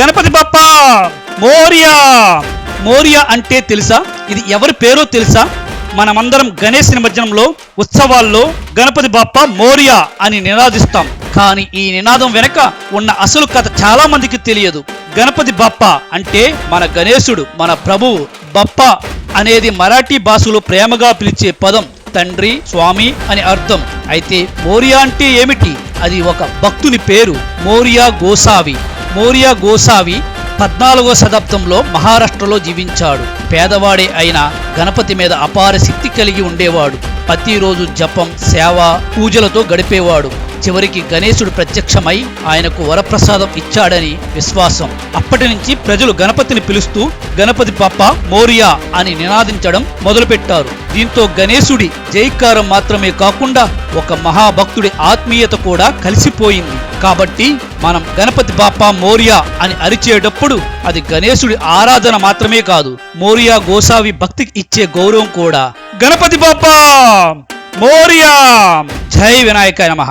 గణపతి బప్ప మోరియా. మోరియా అంటే తెలుసా? ఇది ఎవరి పేరో తెలుసా? మనమందరం గణేష్ నిమజ్జనంలో ఉత్సవాల్లో గణపతి బాప్ప మోరియా అని నినాదిస్తాం. కానీ ఈ నినాదం వెనక ఉన్న అసలు కథ చాలా మందికి తెలియదు. గణపతి బాప్ప అంటే మన గణేశుడు మన ప్రభువు బప్ప అనేది మరాఠీ భాషలో ప్రేమగా పిలిచే పదం. తండ్రి స్వామి అని అర్థం. అయితే మోరియా అంటే ఏమిటి? అది ఒక భక్తుని పేరు మోరియా గోసావి. మోరియా గోసావి పద్నాలుగో శతాబ్దంలో మహారాష్ట్రలో జీవించాడు. పేదవాడే అయిన గణపతి మీద అపార శక్తి కలిగి ఉండేవాడు. ప్రతిరోజు జపం సేవ పూజలతో గడిపేవాడు. చివరికి గణేశుడు ప్రత్యక్షమై ఆయనకు వరప్రసాదం ఇచ్చాడని విశ్వాసం. అప్పటి నుంచి ప్రజలు గణపతిని పిలుస్తూ గణపతి పప్ప మోరియా అని నినాదించడం మొదలుపెట్టారు. దీంతో గణేశుడి జైకారం మాత్రమే కాకుండా ఒక మహాభక్తుడి ఆత్మీయత కూడా కలిసిపోయింది. కాబట్టి మనం గణపతి బాప్ప మోరియా అని అరిచేటప్పుడు అది గణేశుడి ఆరాధన మాత్రమే కాదు మోరియా గోసావి భక్తికి ఇచ్చే గౌరవం కూడా. గణపతి బాప్ప మోరియా! జై వినాయక నమః.